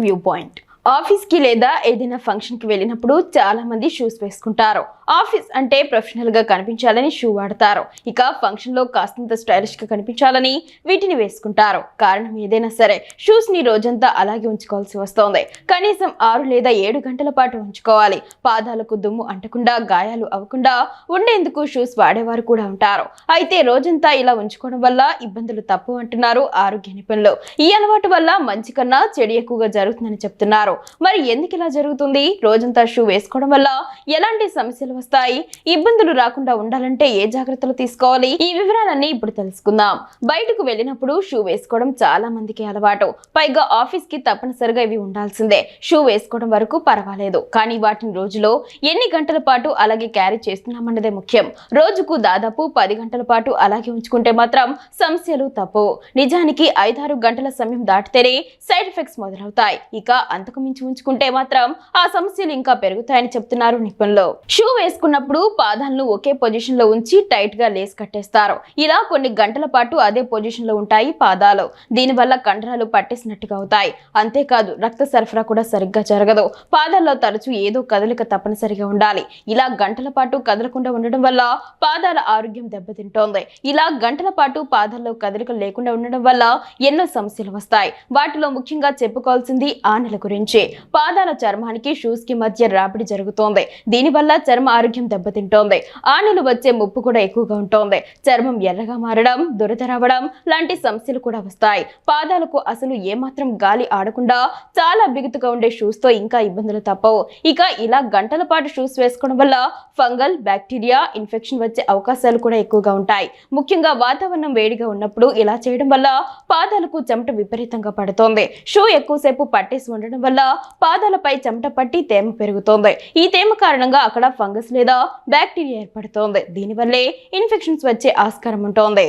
viewpoint. ఆఫీస్కి ఆఫీస్కి లేదా ఏదైనా ఫంక్షన్కి వెళ్ళినప్పుడు చాలా మంది షూస్ వేసుకుంటారు. ఆఫీస్ అంటే ప్రొఫెషనల్గా కనిపించాలని షూ వాడతారు. ఇక ఫంక్షన్లో కాస్తంత స్టైలిష్గా కనిపించాలని వీటిని వేసుకుంటారు. కారణం ఏదైనా సరే షూస్ని రోజంతా అలాగే ఉంచుకోవాల్సి వస్తోంది. కనీసం ఆరు లేదా ఏడు గంటల పాటు ఉంచుకోవాలి. పాదాలకు దుమ్ము అంటకుండా గాయాలు అవ్వకుండా ఉండేందుకు షూస్ వాడేవారు కూడా ఉంటారు. అయితే రోజంతా ఇలా ఉంచుకోవడం వల్ల ఇబ్బందులు తప్పు అంటున్నారు ఆరోగ్య నిపుణులు. ఈ అలవాటు వల్ల మంచి కన్నా చెడు ఎక్కువగా జరుగుతుందని చెప్తున్నారు. మరి ఎందుకు ఇలా జరుగుతుంది? రోజంతా షూ వేసుకోవడం వల్ల ఎలాంటి సమస్యలు వస్తాయి? ఇబ్బందులు రాకుండా ఉండాలంటే ఏ జాగ్రత్తలు తీసుకోవాలి? ఈ వివరాలన్నీ ఇప్పుడు తెలుసుకుందాం. బయటకు వెళ్ళినప్పుడు షూ వేసుకోవడం చాలా మందికి అలవాటు. పైగా ఆఫీస్కి తప్పనిసరిగా ఇవి ఉండాల్సిందే. షూ వేసుకోవడం వరకు పర్వాలేదు. కానీ వాటిని రోజులో ఎన్ని గంటల పాటు అలాగే క్యారీ చేస్తున్నామన్నదే ముఖ్యం. రోజుకు దాదాపు పది గంటల పాటు అలాగే ఉంచుకుంటే మాత్రం సమస్యలు తప్పు. నిజానికి ఐదారు గంటల సమయం దాటితేనే సైడ్ ఎఫెక్ట్స్ మొదలవుతాయి. ఇక అంతకు మించి ఉంచుకుంటే మాత్రం ఆ సమస్యలు ఇంకా పెరుగుతాయని చెప్తున్నారు నిపుణులు. షూ వేసుకున్నప్పుడు పాదాలను ఒకే పొజిషన్లో ఉంచి టైట్గా లేస్ కట్టేస్తారు. ఇలా కొన్ని గంటల పాటు అదే పొజిషన్లో ఉంటాయి పాదాలు. దీనివల్ల కండరాలు పట్టేసినట్టుగా అవుతాయి. అంతేకాదు రక్త సరఫరా కూడా సరిగ్గా జరగదు. పాదాల్లో తరచూ ఏదో కదలిక తప్పనిసరిగా ఉండాలి. ఇలా గంటల పాటు కదలకుండా ఉండడం వల్ల పాదాల ఆరోగ్యం దెబ్బతింటోంది. ఇలా గంటల పాటు పాదాల్లో కదలిక లేకుండా ఉండడం వల్ల ఎన్నో సమస్యలు వస్తాయి. వాటిలో ముఖ్యంగా చెప్పుకోవాల్సింది ఆనెల గురించి. పాదాల చర్మానికి షూస్కి మధ్య రాపిడి జరుగుతోంది. దీనివల్ల చర్మ ఆరోగ్యం దెబ్బతింటోంది. ఆనెలు వచ్చే ముప్పు కూడా ఎక్కువగా ఉంటోంది. చర్మం ఎర్రగా మారడం దురద రావడం లాంటి సమస్యలు కూడా వస్తాయి. పాదాలకు అసలు ఏమాత్రం గాలి ఆడకుండా చాలా బిగుతుగా ఉండే షూస్తో ఇంకా ఇబ్బందులు తప్పవు. ఇక ఇలా గంటల పాటు షూస్ వేసుకోవడం వల్ల ఫంగల్ బ్యాక్టీరియా ఇన్ఫెక్షన్ వచ్చే అవకాశాలు కూడా ఎక్కువగా ఉంటాయి. ముఖ్యంగా వాతావరణం వేడిగా ఉన్నప్పుడు ఇలా చేయడం వల్ల పాదాలకు చెమట విపరీతంగా పడుతోంది. షూ ఎక్కువసేపు పట్టేసి ఉండడం వల్ల పాదాలపై చెమట పట్టి తేమ పెరుగుతోంది. ఈ తేమ కారణంగా అక్కడ ఫంగస్ లేదా బ్యాక్టీరియా ఏర్పడుతోంది. దీనివల్లే ఇన్ఫెక్షన్స్ వచ్చే ఆస్కారం ఉంటోంది.